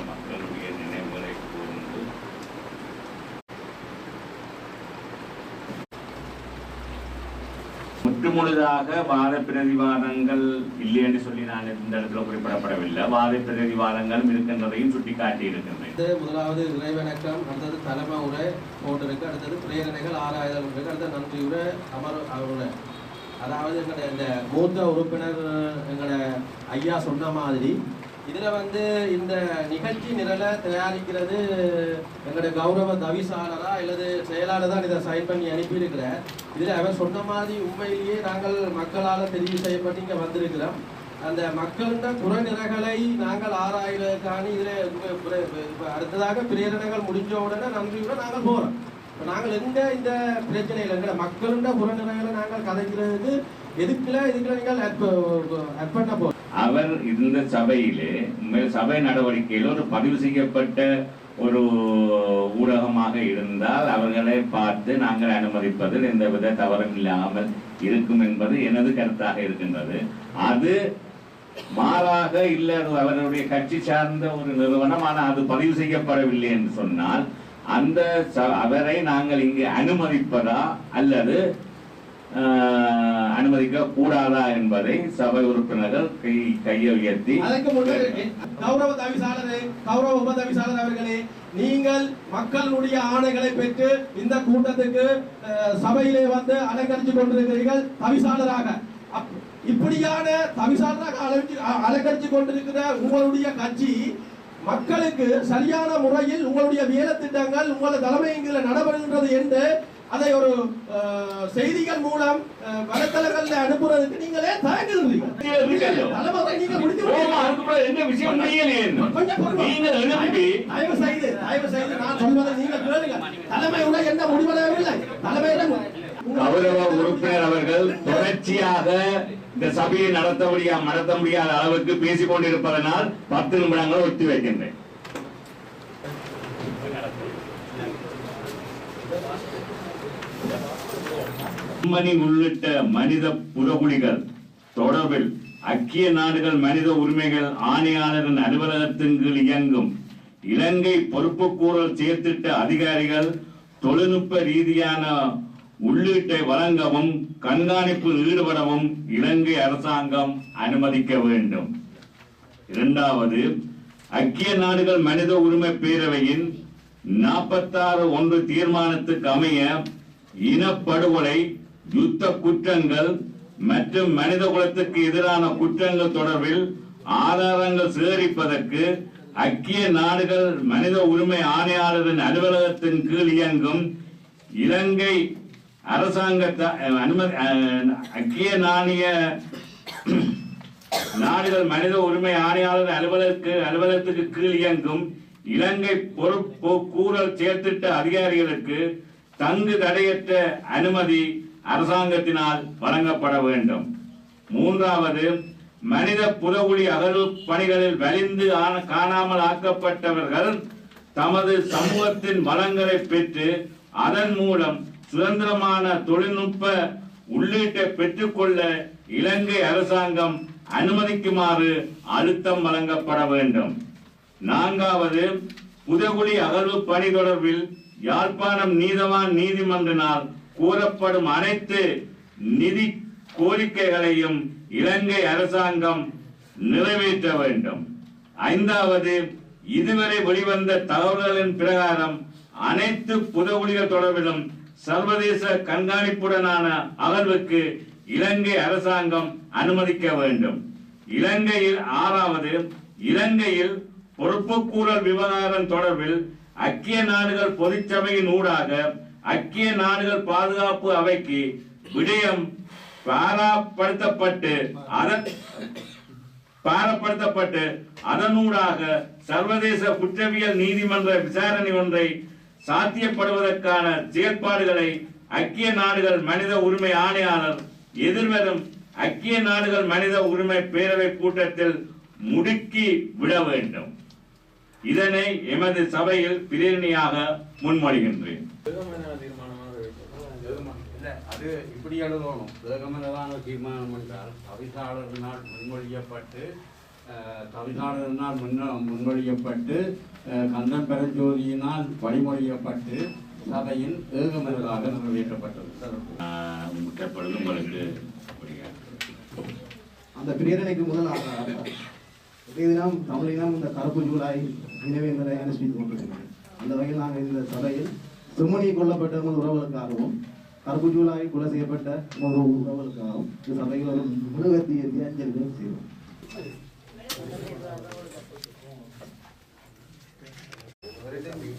மக்களுடைய நினைவுகளை கூர்ந்து முற்றுமுழுதாக வாத பிரதிவாதங்கள் இல்லை என்று சொல்லி நான் இந்த இடத்துல குறிப்பிடப்படவில்லை. வாத பிரதிவாதங்களும் இருக்கின்றதையும் சுட்டிக்காட்டி இருக்கின்றேன் அடுத்து முதலாவது இறைவணக்கம் அடுத்தது தலைமை உரை போட்டிருக்கு அடுத்தது பிரேரணைகள் ஆராய்தல் இருக்கு அடுத்தது நன்றி உரை அமர் உரை அதாவது எங்களுடைய இந்த மூத்த உறுப்பினர் எங்களை ஐயா சொன்ன மாதிரி இதில் வந்து இந்த நிகழ்ச்சி நிரலை தயாரிக்கிறது எங்களுடைய கௌரவ தவிசாளரா அல்லது செயலாளர் தான் இதை சைன் பண்ணி அனுப்பியிருக்கிறார் இதில் அவர் சொன்ன மாதிரி உண்மையிலேயே நாங்கள் மக்களால் தெரிவு செய்யப்பட்டு இங்கே வந்திருக்கிறோம். அந்த மக்களிட குறைநிறைகளை நாங்கள் ஆராய்வதற்கான இதில் அடுத்ததாக பிரேரணைகள் முடிஞ்ச உடனே நன்றியுடன் நாங்கள் போகிறோம் நாங்கள் எங்க இந்த பிரச்சனையில் எங்க மக்களிட குறைநிறைகளை நாங்கள் கதைக்கிறது எதுக்குல இதுக்குல நீங்கள் பண்ண போறோம் அவர் இந்த சபையிலே சபை நடவடிக்கையில் ஒரு பதிவு செய்யப்பட்ட ஒரு ஊடகமாக இருந்தால் அவர்களை பார்த்து நாங்கள் அனுமதிப்பதில் எந்தவித தவறும் இல்லாமல் இருக்கும் என்பது எனது கருத்தாக இருக்கின்றது. அது மாறாக இல்ல அவருடைய கட்சி சார்ந்த ஒரு நிறுவனம் ஆனால் அது பதிவு செய்யப்படவில்லை என்று சொன்னால் அந்த ச- அவரை நாங்கள் இங்கு அனுமதிப்பதா அல்லது ஆஹ், அனுமதிக்க கூடாதா என்பதை சபை உறுப்பினர்கள் கை கையை உயர்த்தி அதற்கு முன்னாடி கௌரவ தவிசாளரே கௌரவ உப தவிசாளர் அவர்களே நீங்கள் மக்களுடைய ஆணைகளை பெற்று இந்த கூட்டத்துக்கு சபையிலே வந்து அலங்கரித்து கொண்டிருக்கிறீர்கள் தவிசாளராக. அப்- இப்படியான தவிசாளராக அலங்கரித்து கொண்டிருக்கிற உங்களுடைய கட்சி மக்களுக்கு சரியான முறையில் உங்களுடைய வேலை திட்டங்கள் உங்களது தலைமையில் நடைபெறுகின்றது என்று அதை ஒரு செய்திகள் மூலம் வலைத்தளங்கள்ல அனுப்புறதுக்கு நீங்களே என்ன தலைமையுடன் எந்த முடிவடையவில்லை தலைமையிடம் கௌரவ உறுப்பினர் அவர்கள் தொடர்ச்சியாக இந்த சபையை நடத்த முடியா நடத்த முடியாத அளவுக்கு பேசிக் கொண்டிருப்பதனால் பத்து நிமிடங்கள் ஒத்தி வைக்கின்றேன். மணி உள்ளிட்ட மனித புறகுலிகள் தொடர்பில் ஐக்கிய நாடுகள் மனித உரிமைகள் ஆணையாளரின் அலுவலகத்தின் கீழ் இயங்கும் இலங்கை பொறுப்புக்கூறல் சீர்திட்ட அதிகாரிகள் தொழில்நுட்ப ரீதியான உள்ளீட்டை வழங்கவும் கண்காணிப்பில் ஈடுபடவும் இலங்கை அரசாங்கம் அனுமதிக்க வேண்டும். இரண்டாவது ஐக்கிய நாடுகள் மனித உரிமை பேரவையின் நாற்பத்தாறு ஒன்று தீர்மானத்துக்கு அமைய இனப்படுகொலை யுத்த குற்றங்கள் மற்றும் மனித குலத்துக்கு எதிரான குற்றங்கள் தொடர்பில் ஆதாரங்கள் சேகரிப்பதற்கு ஐக்கிய நாடுகள் மனித உரிமை ஆணையாளரின் அலுவலகத்தின் கீழ் இயங்கும் இலங்கை அரசாங்கத்தை அனுமதி அக்கிய ஐக்கிய நாணய நாடுகள் மனித உரிமை ஆணையாளர் அலுவலருக்கு அலுவலகத்துக்கு கீழ் இயங்கும் இலங்கை பொறுப்பு கூறல் சேர்த்திட்ட அதிகாரிகளுக்கு தங்கு தடையற்ற அனுமதி அரசாங்கத்தினால் வழங்கப்பட வேண்டும். மூன்றாவது மனித புதகுழி அகழ்வு பணிகளில் வலிந்து ஆன- காணாமல் ஆக்கப்பட்டவர்கள் தமது சமூகத்தின் வளங்களை பெற்று அதன் மூலம் சுதந்திரமான தொழில்நுட்ப உள்ளீட்டை பெற்றுக்கொள்ள இலங்கை அரசாங்கம் அனுமதிக்குமாறு அழுத்தம் வழங்கப்பட வேண்டும். நான்காவது புதகுடி அகழ்வு பணி தொடர்பில் யாழ்ப்பாணம் நீதவான் நீதிமன்றினால் கூறப்படும் அனைத்து நிதி கோரிக்கைகளையும் இலங்கை அரசாங்கம் நிறைவேற்ற வேண்டும். ஐந்தாவது இதுவரை வெளிவந்த தகவல்களின் பிரகாரம் அனைத்து புதகுடிகள் தொடர்பிலும் சர்வதேச கண்காணிப்புடனான அகழ்வுக்கு இலங்கை அரசாங்கம் அனுமதிக்க வேண்டும். இலங்கையில் ஆறாவது இலங்கையில் பொறுப்புக்கூறல் விவகாரம் தொடர்பில் ஐக்கிய நாடுகள் பொதுச்சபையின் ஊடாக ஐக்கிய நாடுகள் பாதுகாப்பு அவைக்கு விடயம் பாராப்படுத்தப்பட்டு அதன் பாரப்படுத்தப்பட்டு அதனூடாக சர்வதேச குற்றவியல் நீதிமன்ற விசாரணை ஒன்றை சாத்தியப்படுவதற்கான செயற்பாடுகளை ஐக்கிய நாடுகள் மனித உரிமை ஆணையாளர் எதிர்வரும் ஐக்கிய நாடுகள் மனித உரிமை பேரவை கூட்டத்தில் முடுக்கி விட வேண்டும். இதனை எமது சபையில் பிரேரணியாக முன்மொழிகின்றேன். இல்லை அது இப்படி எழுதணும். ஏகமனதான தீர்மானம் என்றால் தவிசாளரினால் முன்மொழியப்பட்டு அஹ், தவிசாளரினால் முன்ன முன்மொழியப்பட்டு கந்தன் பெருஞ்சோதியினால் வழிமொழியப்பட்டு சபையின் ஏகமனதாக நிறைவேற்றப்பட்டது. ஆஹ் முற்றப்பொழுது உங்களுக்கு? அந்த பிரேரணைக்கு முதல் ஆதாரம் இதே தினம் தமிழினம் இந்த கருப்பு ஜூலாய் நினைவேந்தரை அனுஷ்டித்துக் கொண்டிருக்கிறோம் அந்த வகையில் நாங்கள் இந்த சபையில் செம்மணி கொல்லப்பட்ட உறவுகளுக்காகவும் கருப்பு ஜூலாய் கொலை செய்யப்பட்ட உறவுகளுக்காகவும் இந்த சபையில் ஒரு முழுவத்தி அஞ்சல் செய்வோம். Gracias.